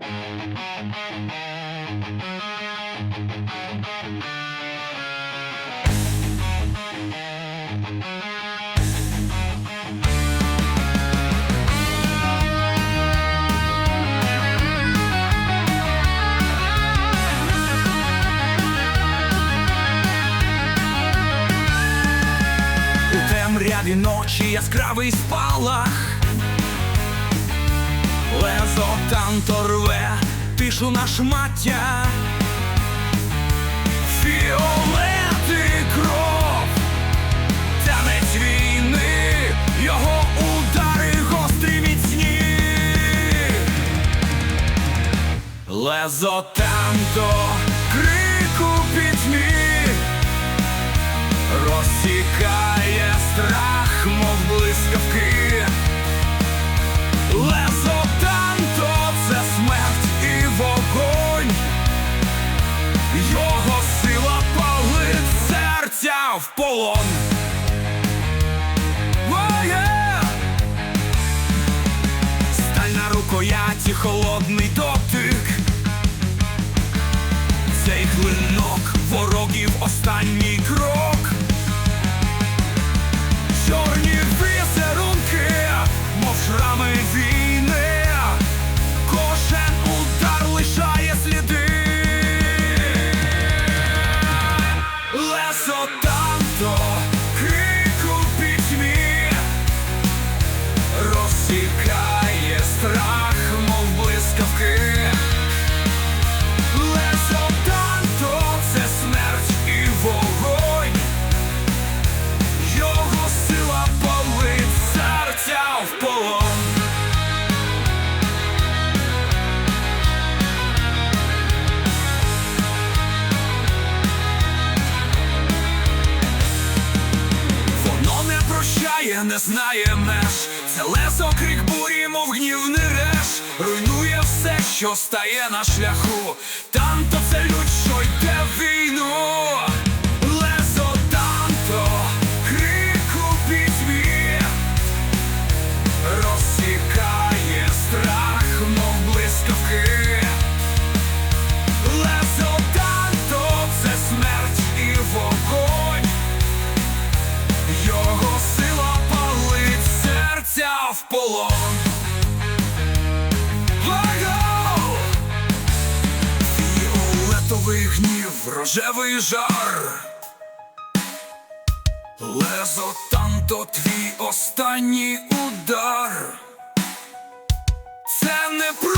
У темряві ночі яскравий спалах Танто рве тишу на шмаття. Фіолети кров Танець війни Його удари гострі міцні. Лезо танто крику пітьмі в полон. Сталь на рукояті, холодний дотик. Цей клинок ворогів останній крок. Чорні прощає, не знає меж. Це лесо крик бурі, мов гнівний реш. Руйнує все, що стає на шляху. Танто це людь, що йде в війну. Рожевий жар. Лезо танто твій останній удар. Це не зброя.